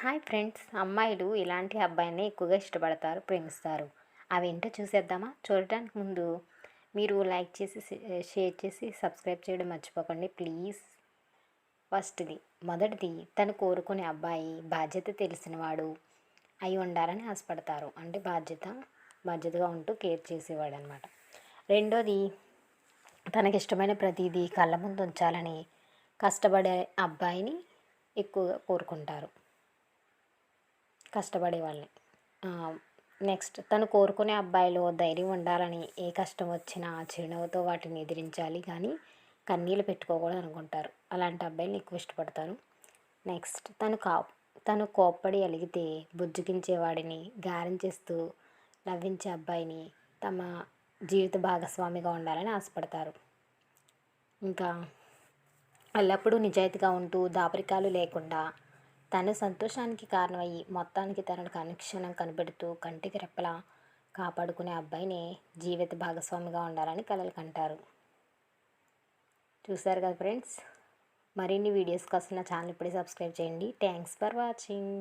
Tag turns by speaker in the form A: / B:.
A: Hi friends. అమ్మాయిలు ఇలాంటి అబ్బాయిని ఎక్కువగా ఇష్టపడతారు ప్రేమిస్తారు. అవేంటో చూసేద్దామా? చూడటానికి ముందు మీరు లైక్ చేసి షేర్ చేసి సబ్స్క్రైబ్ చేయడం మర్చిపోకండి ప్లీజ్. ఫస్ట్ది. మొదటిది తను కోరుకునే అబ్బాయి బాధ్యత తెలిసినవాడు అయి ఉండాలని ఆశపడతారు. అంటే బాధ్యత బాధ్యతగా ఉంటూ కేర్ చేసేవాడు అనమాట రెండోది తనకి ఇష్టమైన ప్రతిదీ కళ్ళ ముందు ఉంచాలని కష్టపడే అబ్బాయిని ఎక్కువగా కోరుకుంటారు. కష్టపడే వాళ్ళని నెక్స్ట్ తను కోరుకునే అబ్బాయిలో ధైర్యం ఉండాలని ఏ కష్టం వచ్చినా చిరునవ్వుతో వాటిని ఎదిరించాలి కానీ కన్నీళ్ళు పెట్టుకోకూడదు అనుకుంటారు. అలాంటి అబ్బాయిని ఎక్కువ ఇష్టపడతారు. నెక్స్ట్ తను కా తను కోప్పడి అలిగితే బుజ్జగించేవాడిని గారం చేస్తూ నవ్వించే అబ్బాయిని తమ జీవిత భాగస్వామిగా ఉండాలని ఆశపడతారు. ఇంకా ఎల్లప్పుడూ నిజాయితీగా ఉంటూ దాపరికాలు లేకుండా తన సంతోషానికి కారణమయ్యి మొత్తానికి తనను కనెక్షణం కనిపెడుతూ కంటికి రెప్పలా కాపాడుకునే అబ్బాయిని జీవిత భాగస్వామిగా ఉండాలని కలలు కంటారు. చూశారు కదా ఫ్రెండ్స్? మరిన్ని వీడియోస్ కోసం నా ఛానల్ ఇప్పుడే సబ్స్క్రైబ్ చేయండి. Thanks for watching.